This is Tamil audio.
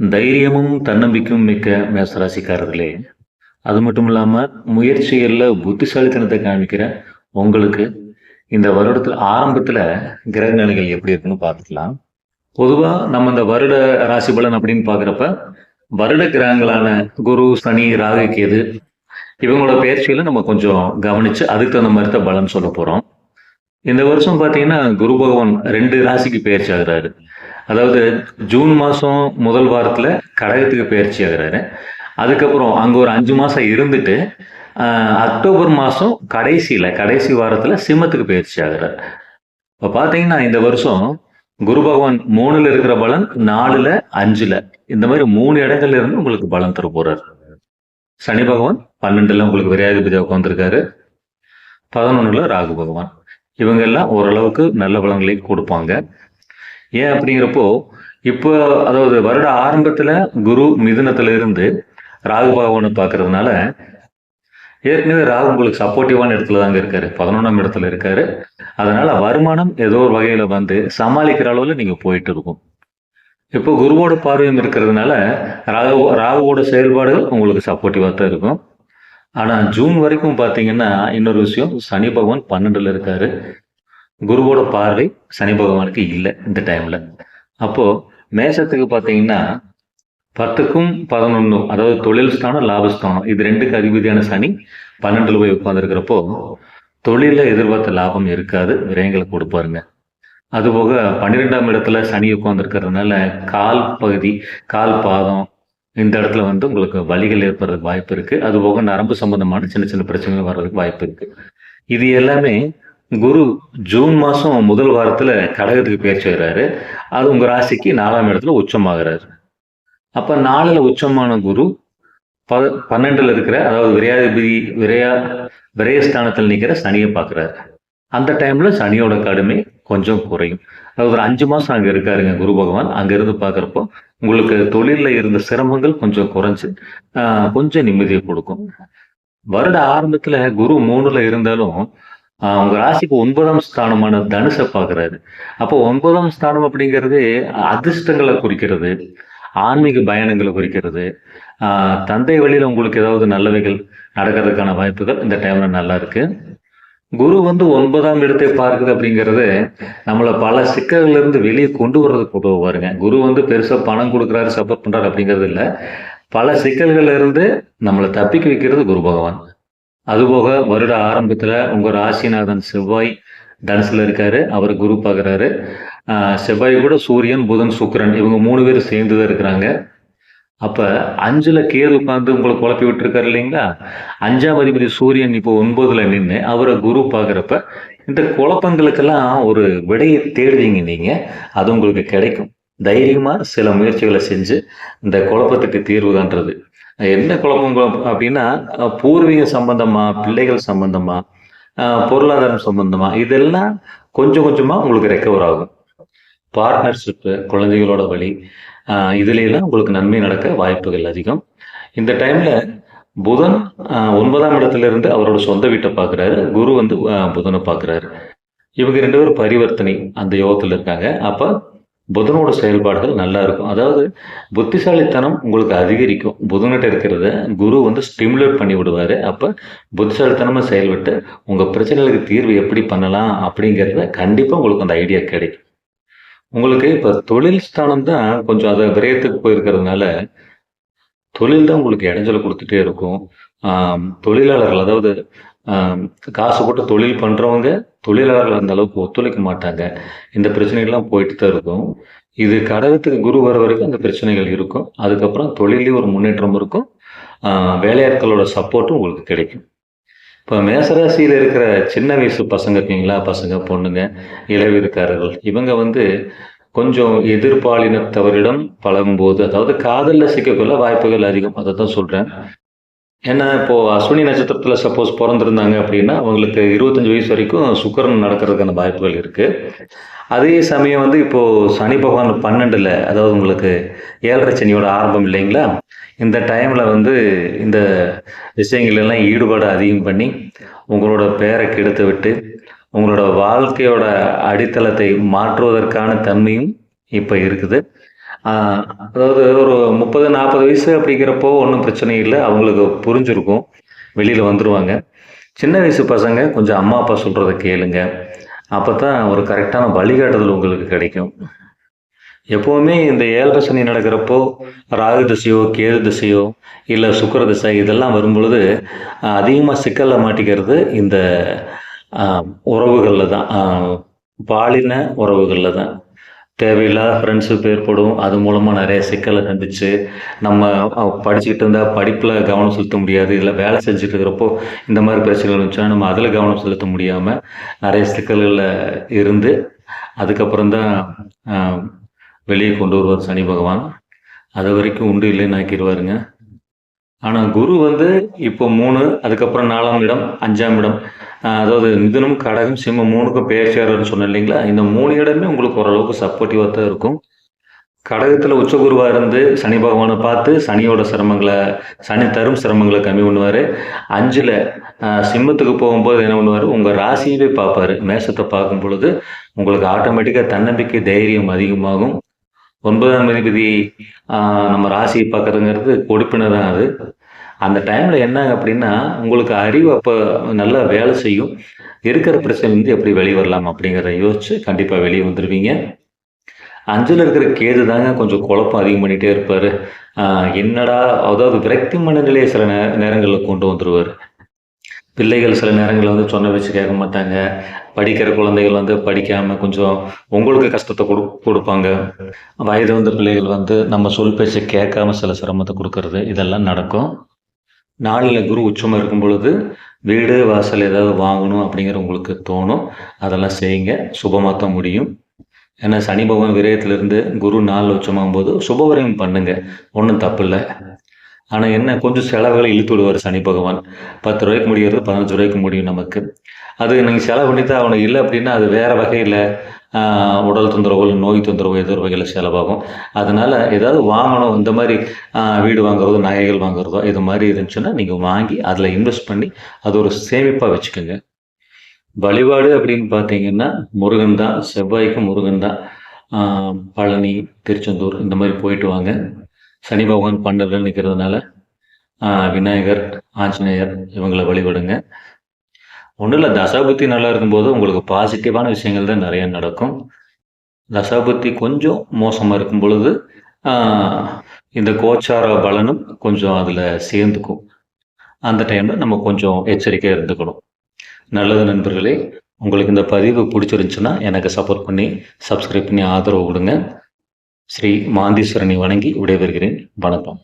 தைரியமும் தன்னம்பிக்கையும் மிக்க மேசராசிக்காரர்களே அது மட்டும் இல்லாம முயற்சிகளில் புத்திசாலித்தனத்தை காமிக்கிற உங்களுக்கு இந்த வருடத்துல ஆரம்பத்துல கிரக நிலைகள் எப்படி இருக்குன்னு பார்த்துக்கலாம். பொதுவா நம்ம இந்த வருட ராசி பலன் அப்படின்னு பாக்குறப்ப வருட கிரகங்களான குரு சனி ராகு கேது இவங்களோட பயிற்சிகளை நம்ம கொஞ்சம் கவனிச்சு அதுக்கு தகுந்த மாதிரி தான் பலன் சொல்ல போறோம். இந்த வருஷம் பார்த்தீங்கன்னா குரு பகவான் ரெண்டு ராசிக்கு பயிற்சி ஆகுறாரு. அதாவது ஜூன் மாதம் முதல் வாரத்தில் கடகத்துக்கு பயிற்சி ஆகுறாரு. அதுக்கப்புறம் அங்கே ஒரு அஞ்சு மாதம் இருந்துட்டு அக்டோபர் மாதம் கடைசியில் கடைசி வாரத்தில் சிம்மத்துக்கு பயிற்சி ஆகுறாரு. இப்போ பார்த்தீங்கன்னா இந்த வருஷம் குரு பகவான் மூணுல இருக்கிற பலன் நாலுல அஞ்சுல. இந்த மாதிரி மூணு இடங்கள்ல இருந்து உங்களுக்கு பலன் தர போறாரு. சனி பகவான் பன்னெண்டுல உங்களுக்கு விரையாதிபதியாக உட்காந்துருக்காரு பதினொன்னுல ராகு பகவான். இவங்க எல்லாம் ஓரளவுக்கு நல்ல பலன்களை கொடுப்பாங்க. ஏன் அப்படிங்கிறப்போ இப்போ அதாவது வருட ஆரம்பத்துல குரு மிதுனத்துல இருந்து ராகு பகவானை பார்க்கறதுனால ஏற்கனவே ராகு உங்களுக்கு சப்போர்ட்டிவான இடத்துல தாங்க இருக்காரு. பதினொன்றாம் இடத்துல இருக்காரு. அதனால வருமானம் ஏதோ ஒரு வகையில வந்து சமாளிக்கிற அளவுல நீங்க போயிட்டு இருக்கும். இப்போ குருவோட பார்வையும் இருக்கிறதுனால ராகு ராகுவோட செயல்பாடுகள் உங்களுக்கு சப்போர்ட்டிவாக தான் இருக்கும். ஆனா ஜூன் வரைக்கும் பார்த்தீங்கன்னா இன்னொரு விஷயம் சனி பகவான் பன்னெண்டுல இருக்காரு. குருவோட பார்வை சனி பகவானுக்கு இல்லை இந்த டைம்ல அப்போ மேஷத்துக்கு பார்த்தீங்கன்னா பத்துக்கும் பதினொன்றும் அதாவது தொழில் ஸ்தானம் லாபஸ்தானம் இது ரெண்டுக்கு அதிபதியான சனி பன்னெண்டுல போய் உட்காந்துருக்கிறப்போ தொழில எதிர்பார்த்த லாபம் இருக்காது விரயங்களை கொடுப்பாருங்க. அதுபோக பன்னிரெண்டாம் இடத்துல சனி உட்காந்துருக்கிறதுனால கால் பகுதி கால் பாதம் இந்த இடத்துல வந்து உங்களுக்கு வலிகள் ஏற்படுறதுக்கு வாய்ப்பு இருக்கு. அதுபோக நரம்பு சம்பந்தமான சின்ன சின்ன பிரச்சனைகள் வர்றதுக்கு வாய்ப்பு இருக்கு. இது எல்லாமே குரு ஜூன் மாசம் முதல் வாரத்துல கடகத்துக்கு பயிற்சி ஆகிறாரு அது உங்க ராசிக்கு நாலாம் இடத்துல உச்சமாகிறாரு. அப்ப நாலுல உச்சமான குரு ப பன்னெண்டில் இருக்கிற அதாவது விரையாதிபதி விரையா விரயஸ்தானத்தில் நிற்கிற சனியை பார்க்குறாரு அந்த டைம்ல சனியோட கடுமை கொஞ்சம் குறையும். அதாவது ஒரு அஞ்சு மாசம் அங்க இருக்காருங்க குரு பகவான். அங்க இருந்து பார்க்குறப்போ உங்களுக்கு தொழில்ல இருந்த சிரமங்கள் கொஞ்சம் குறைஞ்சு ஆஹ், கொஞ்சம் நிம்மதியை கொடுக்கும். வருட ஆரம்பத்துல குரு மூணுல இருந்தாலும் உங்க ராசிக்கு ஒன்பதாம் ஸ்தானமான தனுசை பார்க்குறாரு. அப்போ ஒன்பதாம் ஸ்தானம் அப்படிங்கிறது அதிர்ஷ்டங்களை குறிக்கிறது ஆன்மீக பயணங்களை குறிக்கிறது. ஆஹ், தந்தை வழியில உங்களுக்கு ஏதாவது நல்லவைகள் நடக்கிறதுக்கான வாய்ப்புகள் இந்த டைம்ல நல்லா இருக்கு. குரு வந்து ஒன்பதாம் இடத்தை பார்க்குது அப்படிங்கிறது நம்மளை பல சிக்கல்ல இருந்து வெளியே கொண்டு வர்றதுக்கு உதவுவாருங்க. குரு வந்து பெருசா பணம் கொடுக்குறாரு சப்போர்ட் பண்றாரு அப்படிங்கிறது இல்ல. பல சிக்கல்கள்ல இருந்து நம்மளை தப்பிக்க வைக்கிறது குரு பகவான். அதுபோக வருட ஆரம்பத்துல உங்க ராசிநாதன் செவ்வாய் தனுசுல இருக்காரு அவர் குரு பார்க்குறாரு. ஆஹ் செவ்வாய் கூட சூரியன் புதன் சுக்கிரன் இவங்க மூணு பேரும் சேர்ந்து தான் இருக்கிறாங்க. அப்ப அஞ்சுல கேது உட்கார்ந்து உங்களை குழப்பி விட்டுருக்காரு இல்லைங்களா? அஞ்சாம் அதிபதி சூரியன் இப்போ ஒன்பதுல நின்று அவரை குரு பார்க்குறப்ப இந்த குழப்பங்களுக்கெல்லாம் ஒரு விடையை தேடுவீங்க நீங்க. அது உங்களுக்கு கிடைக்கும். தைரியமாக சில முயற்சிகளை செஞ்சு இந்த குழப்பத்துக்கு தீர்வு காண்றது. என்ன குழப்பம் அப்படின்னா பூர்வீக சம்பந்தமா பிள்ளைகள் சம்பந்தமா பொருளாதாரம் சம்பந்தமா இதெல்லாம் கொஞ்சம் கொஞ்சமா உங்களுக்கு ரெக்கவர் ஆகும். பார்ட்னர்ஷிப்பு குழந்தைகளோட வழி இதுலெல்லாம் உங்களுக்கு நன்மை நடக்க வாய்ப்புகள் அதிகம். இந்த டைம்ல புதன் ஒன்பதாம் இடத்துல இருந்து அவரோட சொந்த வீட்டை பார்க்குறாரு குரு வந்து புதனை பார்க்குறாரு இவங்க ரெண்டு பேரும் பரிவர்த்தனை அந்த யோகத்துல இருக்காங்க. அப்போ புதனோட செயல்பாடுகள் நல்லா இருக்கும். அதாவது புத்திசாலித்தனம் உங்களுக்கு அதிகரிக்கும். புதன்கிட்ட இருக்கிறத குரு வந்து ஸ்டிமுலேட் பண்ணி விடுவாரு. அப்ப புத்திசாலித்தனமா செயல்பட்டு உங்க பிரச்சனைகளுக்கு தீர்வு எப்படி பண்ணலாம் அப்படிங்கிறத கண்டிப்பா உங்களுக்கு அந்த ஐடியா கிடைக்கும். உங்களுக்கு இப்ப தொழில் ஸ்தானம் தான் கொஞ்சம் அதை விரயத்துக்கு போயிருக்கிறதுனால தொழில் தான் உங்களுக்கு இடைஞ்சல் கொடுத்துட்டே இருக்கும். தொழிலாளர்கள் அதாவது காசு போட்டு தொழில் பண்றவங்க தொழிலாளர்கள் அந்த அளவுக்கு ஒத்துழைக்க மாட்டாங்க. இந்த பிரச்சனைகள்லாம் போயிட்டு தான் இருக்கும். இது கடகத்துக்கு குரு வர வரைக்கும் அந்த பிரச்சனைகள் இருக்கும். அதுக்கப்புறம் தொழிலையும் ஒரு முன்னேற்றம் இருக்கும். ஆஹ், வேலையாட்களோட சப்போர்ட்டும் உங்களுக்கு கிடைக்கும். இப்போ மேசராசியில் இருக்கிற சின்ன வயசு பசங்க இருக்கீங்களா? பசங்க பொண்ணுங்க இளவீர்காரர்கள் இவங்க வந்து கொஞ்சம் எதிர்பாலினத்தவரிடம் பழகும்போது அதாவது காதல்ல சிக்கக்குள்ள வாய்ப்புகள் அதிகம். அதை தான் சொல்றேன். ஏன்னா இப்போ அஸ்வினி நட்சத்திரத்தில் சப்போஸ் பிறந்திருந்தாங்க அப்படின்னா அவங்களுக்கு இருபத்தஞ்சு வயசு வரைக்கும் சுக்கரன் நடக்கிறதுக்கான வாய்ப்புகள் இருக்கு. அதே சமயம் வந்து இப்போ சனி பகவான் பன்னெண்டுல அதாவது உங்களுக்கு ஏழரை சனியோட ஆரம்பம் இல்லைங்களா? இந்த டைம்ல வந்து இந்த விஷயங்கள் எல்லாம் ஈடுபாடு அதிகம் பண்ணி உங்களோட பேரை கெடுத்து விட்டு உங்களோட வாழ்க்கையோட அடித்தளத்தை மாற்றுவதற்கான தன்மையும் இப்போ இருக்குது. அதாவது ஒரு முப்பது நாற்பது வயசு அப்படிங்கிறப்போ ஒன்றும் பிரச்சனை இல்லை. அவங்களுக்கு புரிஞ்சிருக்கும். வெளியில் வந்துடுவாங்க சின்ன வயசு பசங்க கொஞ்சம் அம்மா அப்பா சொல்கிறத கேளுங்க. அப்போ தான் ஒரு கரெக்டான வழிகாட்டுதல் உங்களுக்கு கிடைக்கும். எப்போவுமே இந்த ஏழரை சனி நடக்கிறப்போ ராகு திசையோ கேது திசையோ இல்லை சுக்கர திசை இதெல்லாம் வரும்பொழுது அதிகமாக சிக்கலில் மாட்டிக்கிறது இந்த உறவுகளில் தான் பாலின உறவுகளில் தான் தேவையில்லாத ஃப்ரெண்ட்ஷிப் ஏற்படும் அது மூலமாக நிறைய சிக்கலை சந்திச்சு நம்ம படிச்சுக்கிட்டு இருந்தால் படிப்பில் கவனம் செலுத்த முடியாது. இல்லை வேலை செஞ்சுட்டு இருக்கிறப்போ இந்த மாதிரி பிரச்சனைகள் இருந்துச்சுன்னா நம்ம அதில் கவனம் செலுத்த முடியாமல் நிறைய சிக்கல்களில் இருந்து அதுக்கப்புறம் தான் வெளியே கொண்டு வருவார் சனி பகவான். அது வரைக்கும் உண்டு இல்லைன்னு ஆக்கிடுவாருங்க. ஆனால் குரு வந்து இப்போ மூணு அதுக்கப்புறம் நாலாம் இடம் அஞ்சாம் இடம். அதாவது மிதுனம் கடகம் சிம்மம் மூணுக்கும் பேர்ச்சியாளர்னு சொன்னேன் இல்லைங்களா? இந்த மூணு இடமே உங்களுக்கு ஓரளவுக்கு சப்போர்ட்டிவாக தான் இருக்கும். கடகத்தில் உச்ச குருவாக இருந்து சனி பகவானை பார்த்து சனியோட சிரமங்களை சனி தரும் சிரமங்களை கம்மி பண்ணுவார். அஞ்சில் சிம்மத்துக்கு போகும்போது என்ன பண்ணுவார்? உங்கள் ராசியவே பார்ப்பாரு. மேஷத்தை பார்க்கும் பொழுது உங்களுக்கு ஆட்டோமேட்டிக்காக தன்னம்பிக்கை தைரியம் அதிகமாகும். ஒன்பதாம் அதிபதி நம்ம ராசியை பார்க்கறதுங்கிறது கொடுப்பினை தான் அது. அந்த டைமில் என்ன அப்படின்னா உங்களுக்கு அறிவு அப்போ நல்லா வேலை செய்யும். இருக்கிற பிரச்சனைலேருந்து எப்படி வெளியே வரலாம் அப்படிங்கிறத யோசிச்சு கண்டிப்பாக வெளியே வந்துடுவீங்க அஞ்சில் இருக்கிற கேது தாங்க கொஞ்சம் குழப்பம் அதிகம் பண்ணிகிட்டே இருப்பார். என்னடா அதாவது விரக்தி மனநிலையை சில நே நேரங்களில் கொண்டு வந்துடுவார் பிள்ளைகள் சில நேரங்களில் வந்து சொன்ன வச்சு கேட்க மாட்டாங்க. படிக்கிற குழந்தைகள் வந்து படிக்காமல் கொஞ்சம் உங்களுக்கு கஷ்டத்தை கொடு கொடுப்பாங்க. வயது வந்த பிள்ளைகள் வந்து நம்ம சொல் பேச்சு கேட்காம சில சிரமத்தை கொடுக்கறது இதெல்லாம் நடக்கும். நாளில் குரு உச்சமாக இருக்கும் பொழுது வீடு வாசல் ஏதாவது வாங்கணும் அப்படிங்கிற உங்களுக்கு தோணும். அதெல்லாம் செய்யுங்க. சுபமாக தான் முடியும். ஏன்னா சனி பகவான் விரயத்திலிருந்து குரு நாள் உச்சமாகும் போது சுபவரையும் பண்ணுங்க. ஒன்றும் தப்பு இல்லை ஆனால் என்ன கொஞ்சம் செலவுகளை இழுத்து விடுவார் சனி பகவான். பத்து ரூபாய்க்கு முடிகிறது பதினஞ்சு ரூபாய்க்கு முடியும் நமக்கு. அது நீங்கள் செலவு பண்ணி தான் அவனுக்கு இல்லை அப்படின்னா அது வேறு வகையில் உடல் தொந்தரவுகள் இல்லை நோய் தொந்தரவு ஏதோ ஒரு வகையில் செலவாகும். அதனால் ஏதாவது வாங்கணும் இந்த மாதிரி வீடு வாங்குறதோ நகைகள் வாங்குறதோ இது மாதிரி இருந்துச்சுன்னா நீங்கள் வாங்கி அதில் இன்வெஸ்ட் பண்ணி அது ஒரு சேமிப்பாக வச்சுக்கோங்க. வழிபாடு அப்படின்னு பார்த்தீங்கன்னா முருகன் தான் செவ்வாய்க்கு முருகன் தான். பழனி திருச்செந்தூர் இந்த மாதிரி போயிட்டு வாங்க. சனி பகவான் பன்னெண்டில் நிற்கிறதுனால விநாயகர் ஆஞ்சநேயர் இவங்களை வழிபடுங்க. ஒன்றும் இல்லை தசாபுத்தி நல்லா இருக்கும்போது உங்களுக்கு பாசிட்டிவான விஷயங்கள் தான் நிறைய நடக்கும். தசாபுத்தி கொஞ்சம் மோசமாக இருக்கும் பொழுது இந்த கோச்சார பலனும் கொஞ்சம் அதில் சேர்ந்துக்கும். அந்த டைமில் நம்ம கொஞ்சம் எச்சரிக்கையாக இருந்துக்கணும். நல்லது நண்பர்களே உங்களுக்கு இந்த பதிவு பிடிச்சிருந்துச்சுன்னா எனக்கு சப்போர்ட் பண்ணி சப்ஸ்கிரைப் பண்ணி ஆதரவு கொடுங்க. ஸ்ரீ மாந்தீஸ்வரனை வணங்கி விடைபெறுகிறேன். வணக்கம்.